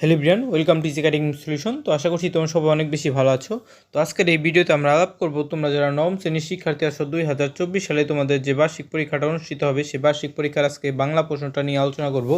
Hello Brian welcome to জিকারিং solution তো আশা করছি তোমরা সবাই অনেক বেশি ভালো আছো। তো আজকের এই ভিডিওতে আমরা আলাপ করব, তোমরা যারা নবম শ্রেণির শিক্ষার্থী আসো দুই হাজার চব্বিশ সালে তোমাদের যে বার্ষিক পরীক্ষাটা অনুষ্ঠিত হবে সেই বার্ষিক পরীক্ষার আজকে বাংলা প্রশ্নটা নিয়ে আলোচনা করব।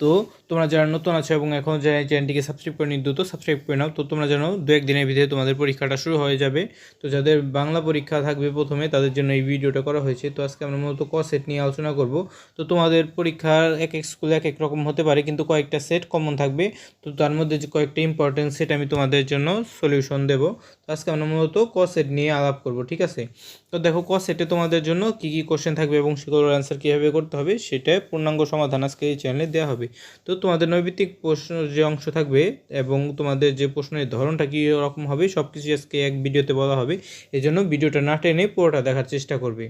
তো তোমরা যারা নতুন আছো এবং এখন যে চ্যানেলটিকে সাবস্ক্রাইব করে নিই দ্রুত সাবস্ক্রাইব করে নাও। তো তোমরা যেন দু একদিনের ভিতরে তোমাদের পরীক্ষাটা শুরু হয়ে যাবে। তো যাদের বাংলা পরীক্ষা থাকবে প্রথমে, তাদের জন্য এই ভিডিওটা করা হয়েছে। তো আজকে আমরা মূলত ক সেট নিয়ে আলোচনা করব। তো তোমাদের পরীক্ষার এক এক স্কুলে এক এক রকম হতে পারে, কিন্তু কয়েকটা সেট কমন থাকবে। তো তার মধ্যে যে কয়েকটা ইম্পর্টেন্ট সেট আমি তোমাদের জন্য সলিউশন দেবো। তো আজকে আমরা মূলত ক সেট নিয়ে আলাপ করব, ঠিক আছে? তো দেখো, ক সেটে তোমাদের জন্য কী কী কোশ্চেন থাকবে এবং সেগুলোর অ্যান্সার কীভাবে করতে হবে, সেটা পূর্ণাঙ্গ সমাধান আজকে এই চ্যানেলে দেওয়া হবে। তো তোমাদের নৈবিত্তিক প্রশ্ন যে অংশ থাকবে এবং তোমাদের যে প্রশ্নের ধরনটা কী রকম হবে সব কিছু আজকে এক ভিডিওতে বলা হবে। এই জন্য ভিডিওটা না টেনে পুরোটা দেখার চেষ্টা করবে।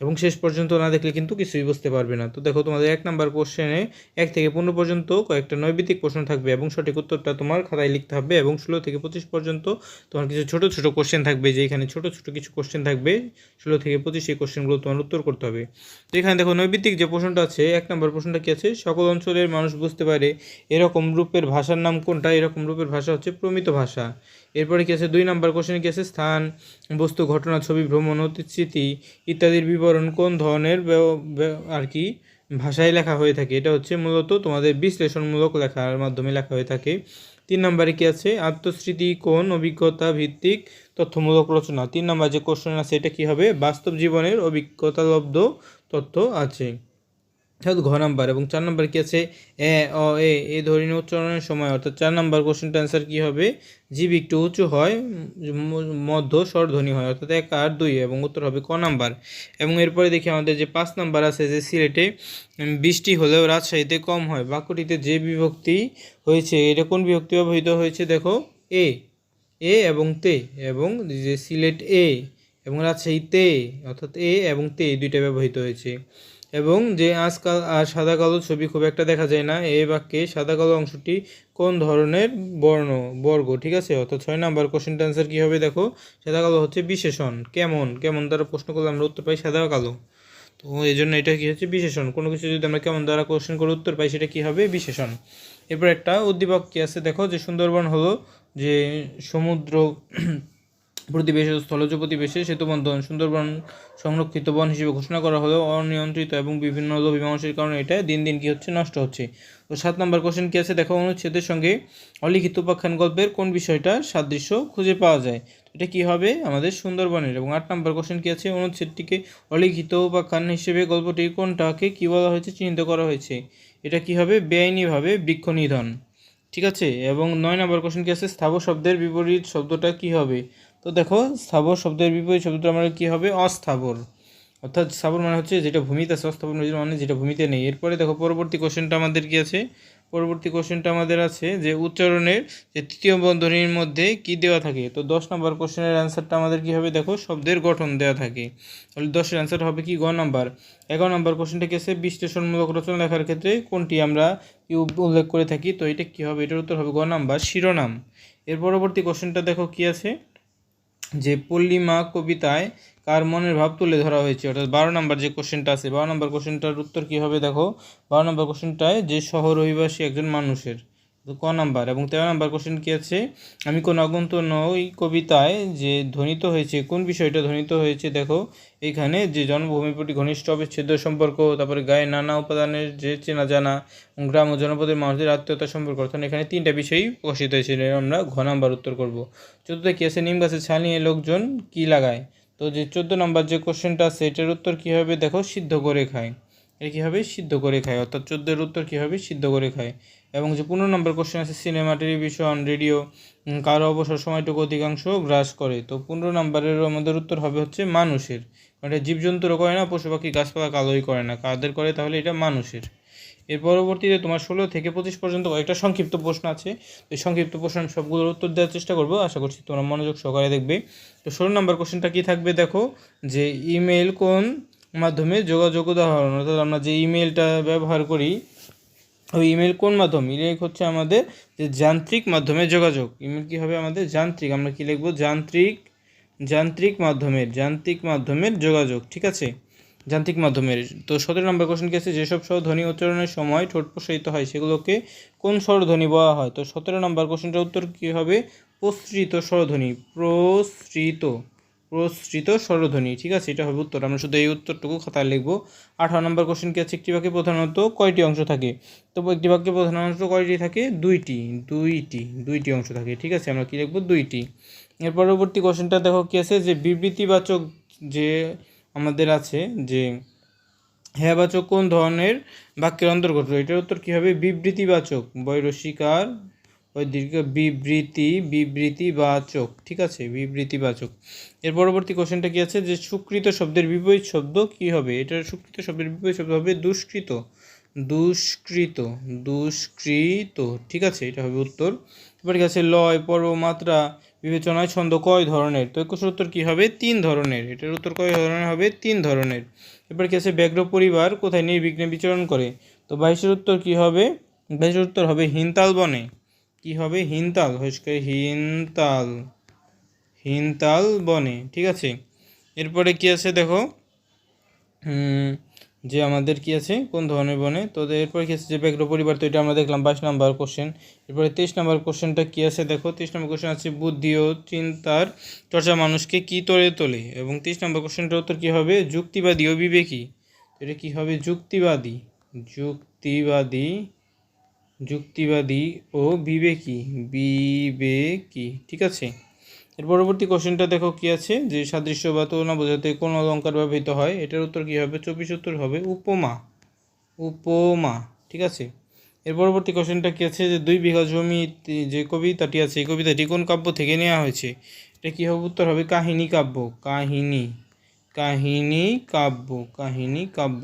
এবং শেষ পর্যন্ত না দেখলে কিন্তু কিছুই বুঝতে পারবে না। তো দেখো, তোমাদের এক নাম্বার কোশ্চেনে এক থেকে পনেরো পর্যন্ত কয়েকটা নৈবিত্তিক প্রশ্ন থাকবে এবং সঠিক উত্তরটা তোমার খাতায় লিখতে হবে এবং ষোলো থেকে পঁচিশ পর্যন্ত তোমার কিছু ছোট ছোট কোশ্চেন থাকবে যে এখানে ছোট ছোট কিছু কোশ্চেন থাকবে। ষোলো থেকে পঁচিশ এই কোশ্চেনগুলো তোমার উত্তর করতে হবে। তো এখানে দেখো নৈবিত্তিক যে প্রশ্নটা আছে, এক নম্বর প্রশ্নটা কী আছে? সকল অঞ্চলের মানুষ বুঝতে পারে এরকম রূপের ভাষার নাম কোনটা? এরকম রূপের ভাষা হচ্ছে প্রমিত ভাষা। এরপরে কী আছে? দুই নম্বর কোশ্চেন কী আছে? স্থান, বস্তু, ঘটনা, ছবি, ভ্রমণ অতীত স্মৃতি ইত্যাদির বিবরণ কোন ধরনের আর কি? ভাষায় লেখা হয়ে থাকে। এটা হচ্ছে মূলত তোমাদের বিশ্লেষণমূলক লেখার মাধ্যমে লেখা হয়ে থাকে। তিন নম্বরে কি আছে? আত্মস্মৃতি কোন অভিজ্ঞতা ভিত্তিক তথ্যমূলক রচনা। তিন নম্বর যে কোশ্চেন আছে, এটা কি হবে? বাস্তব জীবনের অভিজ্ঞতালব্ধ তথ্য আছে। অর্থাৎ ঘ নাম্বার এবং চার নাম্বার কি আছে? এ, অ, এ এই ধ্বনি উচ্চারণের সময়। অর্থাৎ চার নাম্বার কোশ্চেনটা অ্যান্সার কি হবে? জীব একটু উঁচু হয় মধ্য স্বরধ্বনি হয়, অর্থাৎ এক আর দুই এবং উত্তর হবে ক নাম্বার। এবং এরপরে দেখি আমাদের যে পাঁচ নাম্বার আছে যে সিলেটে বৃষ্টি হলেও রাজশাহীতে কম হয়। বাক্যটিতে যে বিভক্তি হয়েছে, এটা কোন বিভক্তি ব্যবহৃত হয়েছে? দেখো, এ এ এবং তে এবং যে সিলেট এ এবং রাজশাহী তে, অর্থাৎ এ এবং তে দুইটা ব্যবহৃত হয়েছে। এবং যে আজকাল সাদা কালো ছবি খুব একটা দেখা যায় না, এই বাক্যে সাদা কালো অংশটি কোন ধরনের বর্ণ, বর্গ, ঠিক আছে? অর্থাৎ ছয় নাম্বার কোশ্চেনটা অ্যান্সার কী হবে দেখো? সাদা কালো হচ্ছে বিশেষণ। কেমন? কেমন দ্বারা প্রশ্ন করলে আমরা উত্তর পাই সাদা কালো। তো এই জন্য এটা কী হচ্ছে বিশেষণ। কোনো কিছু যদি আমরা কেমন দ্বারা কোশ্চেন করে উত্তর পাই, সেটা কী হবে? বিশেষণ। এরপর একটা উদ্দীপক কী আছে দেখো? যে সুন্দরবন হলো যে সমুদ্র প্রতিবেশে স্থলজ প্রতিবেশে সেতুবন্ধন সুন্দরবন সংরক্ষিত বন হিসেবে ঘোষণা করা হলেও অনিয়ন্ত্রিত এবং বিভিন্ন লোভী কারণে এটা দিন দিন কী হচ্ছে, নষ্ট হচ্ছে। তো সাত নম্বর কোশ্চেন কী আছে? দেখো, অনুচ্ছেদের সঙ্গে অলিখিত উপাখ্যান গল্পের কোন বিষয়টা সাদৃশ্য খুঁজে পাওয়া যায়? এটা কি হবে? আমাদের সুন্দরবনের। এবং আট নম্বর কোশ্চেন কি আছে? অনুচ্ছেদটিকে অলিখিত উপাখ্যান হিসেবে গল্পটি কোনটাকে কী বলা হয়েছে, চিহ্নিত করা হয়েছে? এটা কি হবে? বেআইনিভাবে বৃক্ষ নিধন ঠিক আছে? এবং নয় নম্বর কোশ্চেন কি আছে? স্থাবর শব্দের বিপরীত শব্দটা কি হবে? তো দেখো, স্থাবর শব্দের বিপরীত শব্দটা আমরা কি হবে? অস্থাবর। অর্থাৎ স্থাবর মানে হচ্ছে যেটা ভূমিতে আছে, অস্থাবর মানে যেটা ভূমিতে নেই। এরপরে দেখো, পরবর্তী কোশ্চেনটা আমাদের কি আছে? পরবর্তী কোশ্চেনটা আমাদের আছে যে উচ্চারণের যে তৃতীয় বন্ধনীর মধ্যে কি দেওয়া থাকে? তো দশ নম্বর কোশ্চেনের অ্যান্সারটা আমাদের কি হবে? দেখো, শব্দের গঠন দেওয়া থাকে। তাহলে দশের অ্যান্সার হবে কি? গ নাম্বার। এগারো নম্বর কোশ্চেনটা কি আছে? বিশ্লেষণমূলক রচনা লেখার ক্ষেত্রে কোনটি আমরা উল্লেখ করে থাকি? তো এটা কি হবে? এটার উত্তর হবে গ নাম্বার শিরোনাম। এর পরবর্তী কোশ্চেনটা দেখো কি আছে? যে পল্লিমা কবিতায় কার মনের ভাব তুলে ধরা হয়েছে? অর্থাৎ বারো নম্বর যে কোশ্চেনটা আছে, বারো নম্বর কোশ্চেনটার উত্তর কী হবে দেখো? বারো নম্বর কোশ্চেনটায় যে শহর অভিবাসী একজন মানুষের। ক নাম্বার এবং তেরো নম্বর কোশ্চেন কী আছে? আমি কোন অগন্ত নই কবিতায় যে ধ্বনিত হয়েছে, কোন বিষয়টা ধ্বনিত হয়েছে দেখো। এখানে যে জন্মভূমির প্রতি ঘনিষ্ঠ অবিচ্ছেদ্য সম্পর্ক, তারপরে গায়ে নানা উপাদানের যে চেনা জানা, গ্রাম ও জনপদের মানুষদের আত্মীয়তা সম্পর্ক, অর্থাৎ এখানে তিনটা বিষয়ই প্রকাশিত হয়েছিল আমরা ঘ নাম্বার উত্তর করব। চোদ্দোতে কী আছে? নিম গাছে ছাল নিয়ে লোকজন কী লাগায়? তো যে চোদ্দ নম্বর যে কোশ্চেনটা আছে, এটার উত্তর কী হবে? দেখো, সিদ্ধ করে খায়। এটা কী হবে? সিদ্ধ করে খায়। অর্থাৎ চোদ্দোর উত্তর কী হবে? সিদ্ধ করে খায়। এবং যে পনেরো নম্বর কোশ্চেন আছে সিনেমা টেলিভিশন রেডিও কারও অবসর সময়টুকু অধিকাংশ গ্রাস করে। তো পনেরো নম্বরের আমাদের উত্তর হবে হচ্ছে মানুষের। এটা জীবজন্তুরও করে না, পশু পাখি, গাছপালা কালোই করে না। কাদের করে? তাহলে এটা মানুষের। এর পরবর্তীতে তোমার ষোলো থেকে পঁচিশ পর্যন্ত কয়েকটা সংক্ষিপ্ত প্রশ্ন আছে। তো এই সংক্ষিপ্ত প্রশ্ন সবগুলোর উত্তর দেওয়ার চেষ্টা করব। আশা করছি তোমরা মনোযোগ সহকারে দেখবে। তো ষোলো নম্বর কোশ্চেনটা কী থাকবে দেখো? যে ইমেল কোন মাধ্যমে যোগাযোগ উদাহরণ? অর্থাৎ আমরা যে ইমেলটা ব্যবহার করি ওই ইমেল কোন মাধ্যম? ইমেল হচ্ছে আমাদের যে যান্ত্রিক মাধ্যমে যোগাযোগ। ইমেল কী হবে আমাদের? যান্ত্রিক। আমরা কী লিখব? যান্ত্রিক যান্ত্রিক মাধ্যমের যান্ত্রিক মাধ্যমের যোগাযোগ, ঠিক আছে? যান্ত্রিক মাধ্যমের। তো সতেরো নম্বর কোশ্চেন আছে? যেসব স্বর ধ্বনি উচ্চারণের সময় ঠোঁট প্রসারিত হয়, সেগুলোকে কোন স্বরধ্বনি বলা হয়? তো সতেরো নম্বর কোশ্চেনটার উত্তর কী হবে? প্রসৃত স্বরধ্বনি, প্রসৃত। প্রসৃত স্বরধ্বনি, ঠিক আছে? এটা হবে উত্তর। আমরা শুধু এই উত্তরটুকু খাতায় লিখব। আঠারো নম্বর কোশ্চেন কি আছে? একটি বাক্যে প্রধানত কয়টি অংশ থাকে? তো একটি বাক্যে প্রধান অংশ কয়টি থাকে? দুইটি দুইটি দুইটি অংশ থাকে, ঠিক আছে? আমরা কী লিখব? দুইটি। এর পরবর্তী কোশ্চেনটা দেখো কী আছে? যে বিবৃতিবাচক যে আমাদের আছে, যে হ্যাঁবাচক কোন ধরনের বাক্যের অন্তর্গত? এটার উত্তর কী হবে? বিবৃতিবাচক, বৈরসিকার ওই দীর্ঘ বিবৃতি, বিবৃতিবাচক, ঠিক আছে? বিবৃতিবাচক। এর পরবর্তী কোশ্চেনটা কি আছে? যে সুকৃত শব্দের বিপরীত শব্দ কি হবে? এটার সুকৃত শব্দের বিপরীত শব্দ হবে দুষ্কৃত। দুষ্কৃত দুষ্কৃত, ঠিক আছে? এটা হবে উত্তর। এবার কি আছে লয়, পর্ব, মাত্রা বিবেচনায় ছন্দ, কয় ধরনের? তো একুশের উত্তর কী হবে? তিন ধরনের। এটার উত্তর কয় ধরনের হবে? তিন ধরনের। এবার কি আছে ব্যাঘ্র পরিবার, কোথায় নির্বিঘ্নে বিচরণ করে? তো বাইশের উত্তর কী হবে? বাইশের উত্তর হবে হিনতাল বনে। কি হবে? হিনতাল হস্কে হিনতাল হিনতাল বনে, ঠিক আছে? এরপরে কি আছে দেখো? যে আমাদের কি আছে? কোন ধরনের বনে? তো এরপরে কি আছে? যে ব্যাঘ্র পরিবার, তো এটা আমরা দেখলাম বাইশ নাম্বার কোশ্চেন এরপরে তেইশ নাম্বার কোশ্চেনটা কি আছে দেখো? তেইশ নম্বর কোশ্চেন আছে বুদ্ধি ও চিন্তার চর্চা মানুষকে কি তোলে তোলে? এবং তেইশ নম্বর কোশ্চেনটার উত্তর কী হবে? যুক্তিবাদী ও বিবেকী। এটা কি হবে? যুক্তিবাদী। যুক্তিবাদী যুক্তিবাদী ও বিবেকী। বিবেকী, ঠিক আছে? এর পরবর্তী কোশ্চেনটা দেখো কি আছে? যে সাদৃশ্য বা তুলনা বোঝাতে কোন অলঙ্কার ব্যবহৃত হয়? এটার উত্তর কি হবে? চব্বিশ উত্তর হবে উপমা। উপমা, ঠিক আছে? এর পরবর্তী কোশ্চেনটা কি আছে? যে দুই বিঘা জমি যে কবিতাটি আছে, এই কবিতাটি কোন কাব্য থেকে নেওয়া হয়েছে? এটা কি হবে? উত্তর হবে কাহিনী কাব্য। কাহিনী কাহিনী কাব্য কাহিনী কাব্য।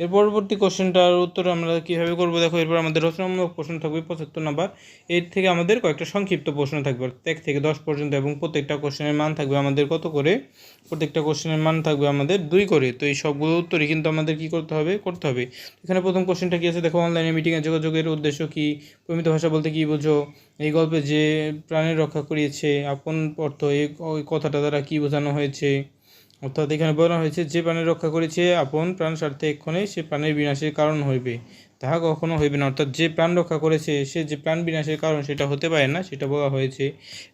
এর পরবর্তী কোশ্চেনটার উত্তর আমরা কীভাবে করব? দেখো, এরপর আমাদের রচনামূলক প্রশ্ন থাকবে পঁচাত্তর নাম্বার। এর থেকে আমাদের কয়েকটা সংক্ষিপ্ত প্রশ্ন থাকবে। এক থেকে দশ পর্যন্ত এবং প্রত্যেকটা কোশ্চেনের মান থাকবে আমাদের কত করে? প্রত্যেকটা কোশ্চেনের মান থাকবে আমাদের দুই করে। তো এই সবগুলো উত্তরই কিন্তু আমাদের কি করতে হবে? করতে হবে। এখানে প্রথম কোশ্চেনটা কী আছে? দেখো অনলাইনে মিটিংয়ে যোগাযোগের উদ্দেশ্য কি? প্রমিত ভাষা বলতে কি বোঝো? এই গল্পে যে প্রাণের রক্ষা করিয়েছে, আপন অর্থ এই কথাটা দ্বারা কী বোঝানো হয়েছে? অর্থাৎ এখানে বলা হয়েছে, যে প্রাণের রক্ষা করেছে আপন প্রাণ স্বার্থে এক্ষণে সে প্রাণের বিনাশের কারণ হইবে। তাহা কখনো হইবে না। অর্থাৎ যে প্রাণ রক্ষা করেছে, সে যে প্রাণ বিনাশের কারণ সেটা হতে পারে না, সেটা বলা হয়েছে।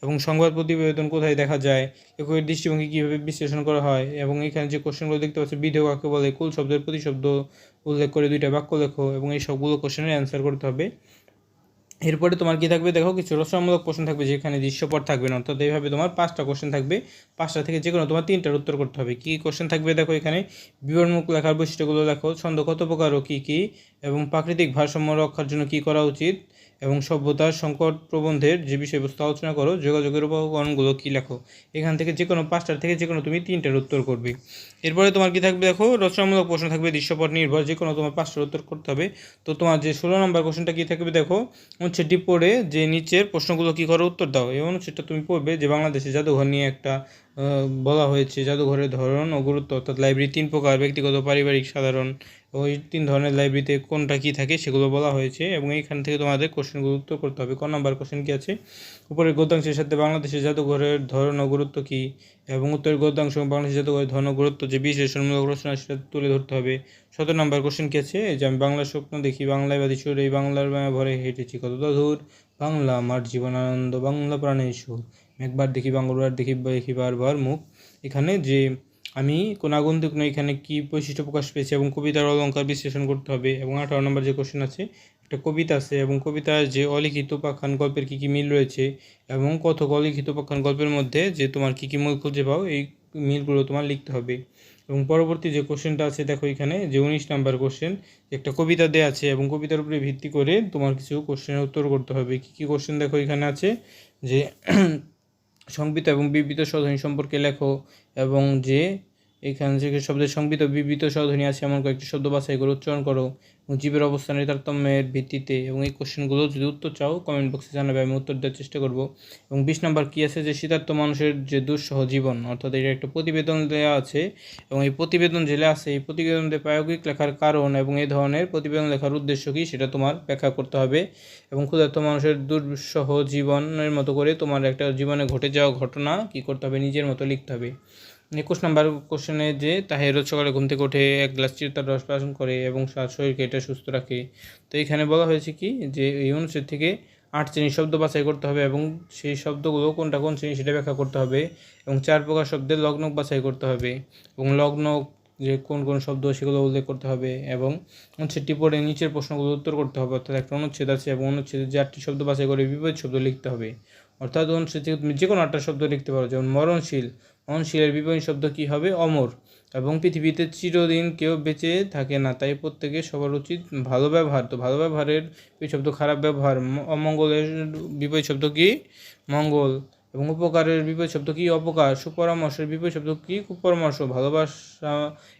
এবং সংবাদ প্রতিবেদন কোথায় দেখা যায় লেখকের দৃষ্টিভঙ্গি কীভাবে বিশ্লেষণ করা হয়, এবং এখানে যে কোশ্চেনগুলো দেখতে পাচ্ছি বিধেয় কাকে বলে, কুল শব্দের প্রতিশব্দ উল্লেখ করে দুইটা বাক্য লেখো, এবং এই সবগুলো কোশ্চেনের অ্যান্সার করতে হবে। এরপরে তোমার কি থাকবে? দেখো, কিছু রচনামূলক প্রশ্ন থাকবে, যেখানে দৃশ্যপট থাকবে না। অর্থাৎ এইভাবে তোমার পাঁচটা কোশ্চেন থাকবে। পাঁচটা থেকে যে কোনো তোমার তিনটার উত্তর করতে হবে। কী কোশ্চেন থাকবে দেখো এখানে? বিবরণমুখ লেখার বৈশিষ্ট্যগুলো লেখো ছন্দ কত প্রকার ও কী কী? এবং প্রাকৃতিক ভারসাম্য রক্ষার জন্য কী করা উচিত? এবং সভ্যতার সংকট প্রবন্ধের যে বিষয়বস্তু আলোচনা করো, যোগাযোগের উপকরণগুলো কী লেখো? এখান থেকে যে কোনো পাঁচটার থেকে যে কোনো তুমি তিনটার উত্তর করবে। এরপরে তোমার কি থাকবে দেখো? রচনামূলক প্রশ্ন থাকবে দৃশ্যপট নির্ভর, যে কোনো তোমার পাঁচটার উত্তর করতে হবে। তো তোমার যে ষোলো নম্বর কোশ্চেনটা কী থাকবে দেখো? অনুচ্ছেদটি পড়ে যে নিচের প্রশ্নগুলো কী করে উত্তর দাও? এই অনুচ্ছেদটা তুমি পড়বে যে বাংলাদেশে জাদুঘর নিয়ে একটা বলা হয়েছে। জাদুঘরের ধরন ও গুরুত্ব, অর্থাৎ লাইব্রেরি তিন প্রকার, ব্যক্তিগত, পারিবারিক, সাধারণ, ওই তিন ধরনের লাইব্রেরিতে কোনটা কী থাকে সেগুলো বলা হয়েছে এবং এইখান থেকে তোমাদের কোশ্চেনগুলো উত্তর করতে হবে। ক নম্বর কোশ্চেন কী আছে? উপরের গদ্যাংশের সাথে বাংলাদেশের জাদুঘরের ধরন ও গুরুত্ব কী? এবং উত্তরের গদ্যাংশ এবং বাংলাদেশের জাদুঘরের ধরন ও গুরুত্ব যে বিশ্লেষণমূলক রচনা সেটা তুলে ধরতে হবে। সতেরো নম্বর কোশ্চেন কি আছে? যে আমি বাংলার স্বপ্ন দেখি, বাংলায় বাদী সুর, এই বাংলার ভরে হেঁটেছি কত দূর? বাংলা আমার জীবনানন্দ বাংলা প্রাণের সুর। একবার দেখি, বাংলার দেখি দেখি বারবার মুখ। এখানে যে আমি কোন আগন্তুক নয় এখানে কি বৈশিষ্ট্য প্রকাশ পেয়েছে এবং কবিতার অলঙ্কার বিশ্লেষণ করতে হবে এবং আঠারো নম্বর যে কোশ্চেন আছে, একটা কবিতা আছে এবং কবিতার যে অলিখিত উপাখ্যান গল্পের কী কী মিল রয়েছে এবং কথক অলিখিত উপাখ্যান গল্পের মধ্যে যে তোমার কী কী মূল খুঁজে পাও, এই মিলগুলো তোমার লিখতে হবে। এবং পরবর্তী যে কোশ্চেনটা আছে, দেখো এখানে যে উনিশ নাম্বার কোশ্চেন একটা কবিতা দেওয়া আছে এবং কবিতার উপরে ভিত্তি করে তোমার কিছু কোশ্চেনের উত্তর করতে হবে। কী কী কোশ্চেন দেখো এখানে আছে? যে সংবিত এবং বিবৃত সাধন সম্পর্কে লেখো এবং যে এখানে যে শব্দের সংবিত বিবৃত স্বধ্বনি আছে, এমন কয়েকটি শব্দ বাছাই করে উচ্চারণ করো। এবং জীবের অবস্থানের তারতম্যের ভিত্তিতে এবং এই কোশ্চেনগুলো যদি উত্তর চাও কমেন্ট বক্সে জানাবে, আমি উত্তর দেওয়ার চেষ্টা করব। এবং বিশ নাম্বার কী আছে? যে শীতার্থ মানুষের যে দুঃসহ জীবন, অর্থাৎ এটা একটা প্রতিবেদন দেওয়া আছে। এবং এই প্রতিবেদন জেলে আছে, এই প্রতিবেদন দিয়ে প্রায়োগিক লেখার কারণ এবং এই ধরনের প্রতিবেদন লেখার উদ্দেশ্য কী, সেটা তোমার ব্যাখ্যা করতে হবে। এবং ক্ষুধার্ত মানুষের দুঃসহ জীবনের মতো করে তোমার একটা জীবনে ঘটে যাওয়া ঘটনা কী করতে হবে? নিজের মতো লিখতে হবে। একুশ নাম্বার কোশ্চেনে যে তাহে রোজ সকালে ঘুম থেকে উঠে এক গ্লাস চিরতার রস পান করে এবং শরীরকে এটা সুস্থ রাখে। তো এখানে বলা হয়েছে কি, যে এই অনুচ্ছেদ থেকে আট শ্রেণির শব্দ বাছাই করতে হবে এবং সেই শব্দগুলো কোনটা কোন শ্রেণি সেটা ব্যাখ্যা করতে হবে এবং চার প্রকার শব্দের লগ্ন বাছাই করতে হবে এবং লগ্ন যে কোন কোন শব্দ সেগুলো উল্লেখ করতে হবে এবং অনুচ্ছেদটি পড়ে নিচের প্রশ্নগুলো উত্তর করতে হবে। অর্থাৎ একটা অনুচ্ছেদ আছে এবং অনুচ্ছেদে যে আটটি শব্দ বাছাই করে বিপরীত শব্দ লিখতে হবে। অর্থাৎ তুমি যে কোনো আটটা শব্দ লিখতে পারো, যেমন মরণশীল। মরণশীলের বিপরীত শব্দ কী হবে? অমর। এবং পৃথিবীতে চিরদিন কেউ বেঁচে থাকে না, তাই প্রত্যেকে সবার উচিত ভালো ব্যবহার। তো ভালো ব্যবহারের শব্দ খারাপ ব্যবহার অমঙ্গলের বিপরীত শব্দ কি? মঙ্গল। এবং উপকারের বিপরীত শব্দ কি অপকার? সুপরামর্শের বিপরীত শব্দ কি কুপরামর্শ? ভালোবাসা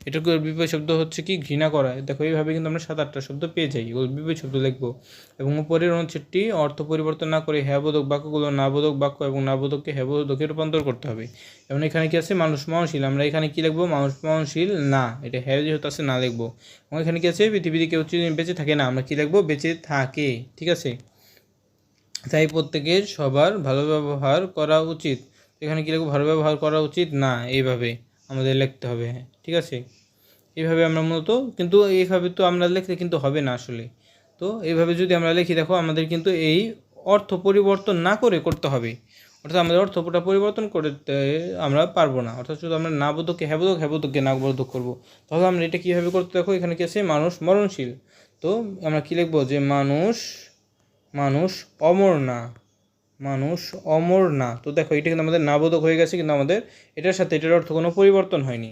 এটুকু বিপরীত শব্দ হচ্ছে কি ঘৃণা করা। দেখো, এইভাবে কিন্তু আমরা সাত, আটটা শব্দ পেয়ে যাই বিপরীত শব্দ লিখব। এবং উপরের অনুচ্ছেদটি অর্থ পরিবর্তন না করে হ্যাবোধক বাক্যগুলো নাবোধক বাক্য এবং নাবোধককে হ্যাবোধকে রূপান্তর করতে হবে। এবং এখানে কি আছে? মানুষ মহনশীল। আমরা এখানে কি লিখব? মানুষ মহনশীল না। এটা হ্যাঁ যেহেতু আছে, না লিখব। এবং এখানে কি আছে? পৃথিবীতে কেউ বেঁচে থাকে না। আমরা কি লিখব? বেঁচে থাকে। ঠিক আছে? তাই প্রত্যেকের সবার ভালো ব্যবহার করা উচিত। এখানে কি লিখব ভালো ব্যবহার করা উচিত? না, এইভাবে আমাদের লিখতে হবে হ্যাঁ ঠিক আছে? এইভাবে আমরা মূলত, কিন্তু এইভাবে তো আমরা লিখলে কিন্তু হবে না আসলে। তো এইভাবে যদি আমরা লিখি, দেখো, আমাদের কিন্তু এই অর্থ পরিবর্তন না করে করতে হবে। অর্থাৎ আমাদের অর্থটা পরিবর্তন করতে আমরা পারব না। অর্থাৎ শুধু আমরা না বোধককে হ্যাবোধক হ্যাবোধককে না বোধক করব। তাহলে আমরা এটা কীভাবে করতে দেখো? এখানে কি আছে? মানুষ মরণশীল। তো আমরা কী লিখব? যে মানুষ মানুষ অমর না, মানুষ অমর না। তো দেখো, এটা কিন্তু আমাদের নাবোধক হয়ে গেছে, কিন্তু আমাদের এটার সাথে এটার অর্থ কোনো পরিবর্তন হয়নি।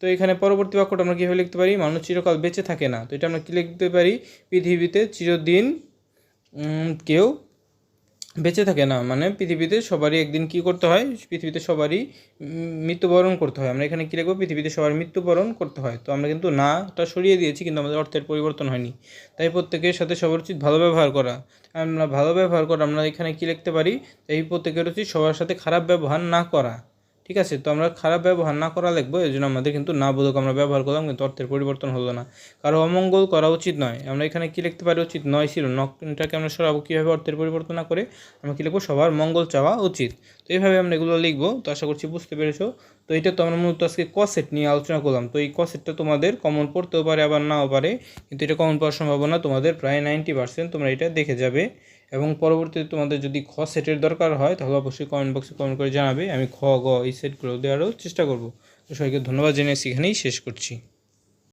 তো এখানে পরবর্তী বাক্যটা আমরা কীভাবে লিখতে পারি? মানুষ চিরকাল বেঁচে থাকে না। তো এটা আমরা কী লিখতে পারি? পৃথিবীতে চিরদিন কেউ বেঁচে থাকে না মানে পৃথিবীতে সবারই একদিন কি করতে হয়? পৃথিবীতে সবারই মৃত্যুবরণ করতে হয়। আমরা এখানে কী লিখব? পৃথিবীতে সবার মৃত্যুবরণ করতে হয়। তো আমরা কিন্তু নাটা সরিয়ে দিয়েছি, কিন্তু আমাদের অর্থের পরিবর্তন হয়নি। তাই প্রত্যেকের সাথে সবার উচিত ভালো ব্যবহার করা। আমরা ভালো ব্যবহার করা আমরা এখানে কী লিখতে পারি? তাই প্রত্যেকের উচিত সবার সাথে খারাপ ব্যবহার না করা। ঠিক আছে? তো আমরা খারাপ ব্যবহার না করা লিখব এই জন্য আমাদের কিন্তু না বোধক আমরা ব্যবহার করলাম, কিন্তু অর্থের পরিবর্তন হলো না। কারও অমঙ্গল করা উচিত নয়। আমরা এখানে কি লিখতে পারি উচিত? নয় ছিল। নকটাকে আমরা সরাবো কীভাবে অর্থের পরিবর্তন না করে? আমরা কী লিখব? সবার মঙ্গল চাওয়া উচিত। তো এইভাবে আমরা এগুলো লিখব। তো আশা করছি বুঝতে পেরেছ। তো এটা তো আমরা মূলত আজকে কসেট নিয়ে আলোচনা করলাম। তো এই কসেটটা তোমাদের কমন পড়তেও পারে, আবার নাও পারে। কিন্তু এটা কমন পাওয়ার সম্ভাবনা তোমাদের প্রায় নাইনটি পার্সেন্ট তোমরা এটা দেখে যাবে। এবং পরবর্তীতে তোমাদের যদি খ সেটের দরকার হয়, তাহলে অবশ্যই কমেন্ট বক্সে কমেন্ট করে জানাবে। আমি খ, গ এই সেটগুলো দেওয়ারও চেষ্টা করব। তো সবাইকে ধন্যবাদ জেনে সেখানেই শেষ করছি।